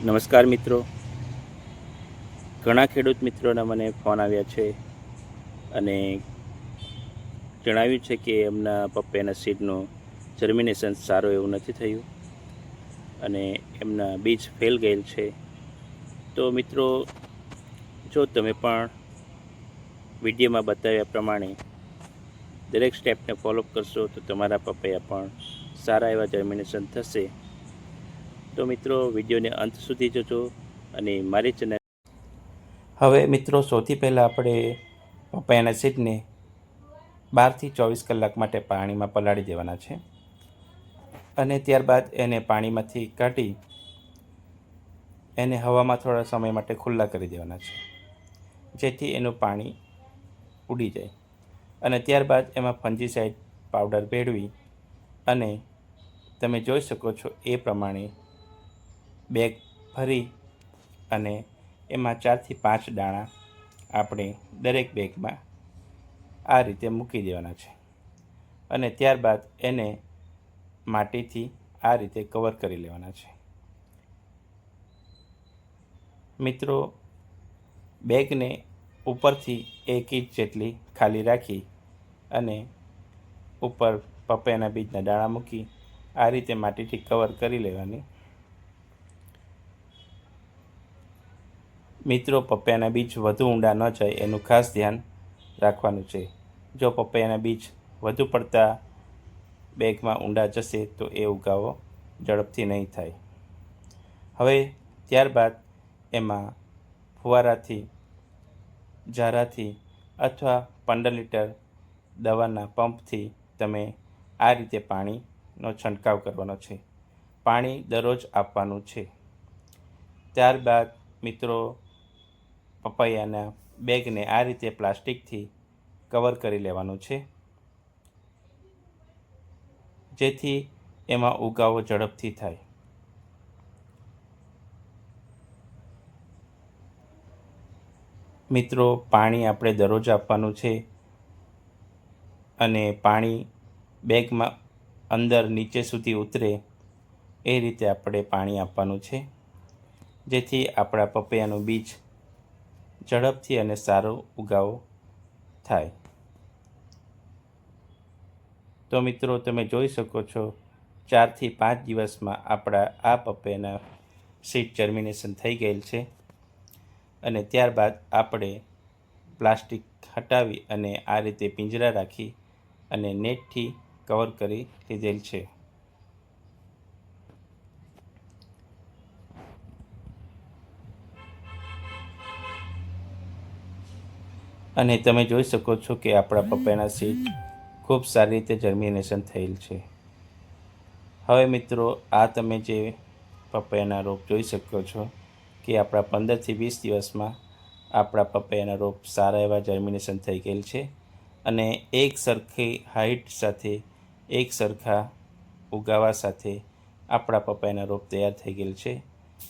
નમસ્કાર મિત્રો. ઘણા ખેડૂત મિત્રોના મને ફોન આવ્યા છે અને જણાવ્યું છે કે એમના પપ્પાના સીડનું જર્મિનેશન સારું એવું નથી થયું અને એમના બીજ ફેલ ગયેલ છે. તો મિત્રો, જો તમે પણ વિડીયોમાં બતાવ્યા પ્રમાણે દરેક સ્ટેપને ફોલોઅપ કરશો તો તમારા પપૈયા પણ સારા એવા જર્મિનેશન થશે. તો મિત્રો, વિડીયોને અંત સુધી જોજો અને મારી ચેનલ હવે મિત્રો, સૌથી પહેલાં આપણે પપૈયાના સીડને બારથી ચોવીસ કલાક માટે પાણીમાં પલાળી દેવાના છે. અને ત્યારબાદ એને પાણીમાંથી કાઢી એને હવામાં થોડા સમય માટે ખુલ્લા કરી દેવાના છે. જેથી એનું પાણી ઉડી જાય. અને ત્યારબાદ એમાં ફંજીસાઇડ પાવડર ભેળવી અને તમે જોઈ શકો છો એ પ્રમાણે બેગ ભરી અને એમાં ચારથી પાંચ દાણા આપણે દરેક બેગમાં આ રીતે મૂકી દેવાના છે. અને ત્યારબાદ એને માટીથી આ રીતે કવર કરી લેવાના છે. મિત્રો, બેગને ઉપરથી એક ઇંચ જેટલી ખાલી રાખી અને ઉપર પપૈયાના બીજના દાણા મૂકી આ રીતે માટીથી કવર કરી લેવાની મિત્રો, પપૈયાના બીજ વધુ ઊંડા ન જાય એનું ખાસ ધ્યાન રાખવાનું છે. જો પપૈયાના બીજ વધુ પડતા બેગમાં ઊંડા જશે, તો એ ઉગાવો ઝડપથી નહીં થાય. હવે ત્યારબાદ એમાં ફુવારાથી, ઝારાથી અથવા પંદર લીટર દવાના પંપથી તમે આ રીતે પાણીનો છંટકાવ કરવાનો છે. પાણી દરરોજ આપવાનું છે. ત્યારબાદ મિત્રો પપૈયાના બેગને આ રીતે પ્લાસ્ટિકથી કવર કરી લેવાનું છે. જેથી એમાં ઉગાવો ઝડપથી થાય. મિત્રો, પાણી આપણે દરરોજ આપવાનું છે અને પાણી બેગમાં અંદર નીચે સુધી ઉતરે એ રીતે આપણે પાણી આપવાનું છે. જેથી આપણા પપૈયાનું બીજ ઝડપથી અને સારો ઉગાવો થાય. તો મિત્રો, તમે જોઈ શકો છો, ચારથી પાંચ દિવસમાં આપણા આ પપૈયાના સીડ જર્મિનેશન થઈ ગયેલ છે. અને ત્યારબાદ આપણે પ્લાસ્ટિક હટાવી અને આ રીતે પિંજરા રાખી અને નેટથી કવર કરી લીધેલ છે. અને તમે જોઈ શકો છો કે આપણા પપૈયાના સીડ ખૂબ સારી રીતે જર્મિનેશન થયેલ છે. હવે મિત્રો, આ તમે જે પપૈયાના રોપ જોઈ શકો છો કે આપણા પંદરથી વીસ દિવસમાં આપણા પપૈયાના રોપ સારા એવા જર્મિનેશન થઈ ગયેલ છે અને એક સરખી હાઇટ સાથે, એક સરખા ઉગાવા સાથે આપણા પપૈયાના રોપ તૈયાર થઈ ગયેલ છે.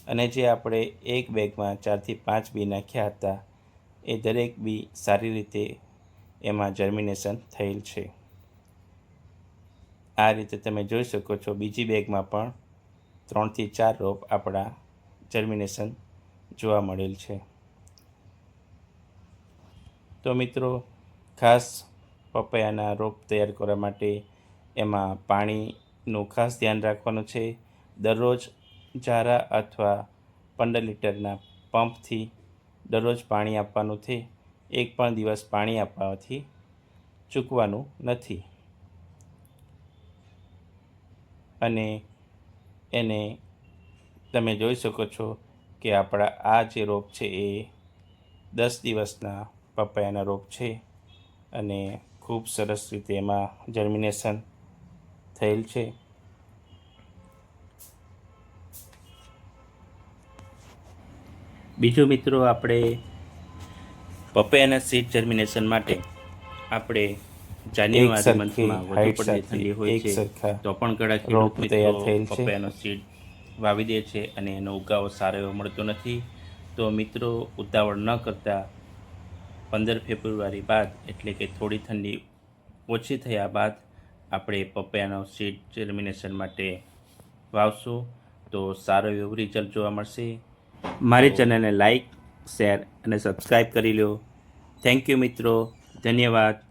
અને જે આપણે એક બેગમાં ચારથી પાંચ બી નાખ્યા હતા એ દરેક બી સારી રીતે એમાં જર્મિનેશન થયેલ છે. આ રીતે તમે જોઈ શકો છો, બીજી બેગમાં પણ ત્રણથી ચાર રોપ આપણા જર્મિનેશન જોવા મળેલ છે. તો મિત્રો, ખાસ પપૈયાના રોપ તૈયાર કરવા માટે એમાં પાણીનું ખાસ ધ્યાન રાખવાનું છે. દરરોજ ઝારા અથવા પંદર લીટરના પંપથી દરરોજ પાણી આપવાનું છે. એક પણ દિવસ પાણી આપવાથી ચૂકવાનું નથી. અને એને તમે જોઈ શકો છો કે આપણા આ જે રોપ છે એ દસ દિવસના પપૈયાના રોપ છે અને ખૂબ સરસ રીતે એમાં જર્મિનેશન થયેલ છે. બીજું મિત્રો આપણે પપૈયાના સીડ જર્મિનેશન માટે આપણે જાન્યુઆરી મંથમાં વધુ પડતી ઠંડી હોય છે તો પણ ઘણા ખેડૂત મિત્રો પપૈયાનો સીડ વાવી દે છે અને એનો ઉગાવો સારો એવો મળતો નથી. તો મિત્રો ઉતાવળ ન કરતા પંદર ફેબ્રુઆરી બાદ એટલે કે થોડી ઠંડી ઓછી થયા બાદ આપણે પપૈયાનો સીડ જર્મિનેશન માટે વાવશું. તો સારો એવું રિઝલ્ટ જોવા મળશે. મારી ચેનલને લાઇક શેર અને સબસ્ક્રાઈબ કરી લો થેન્ક યુ મિત્રો. ધન્યવાદ.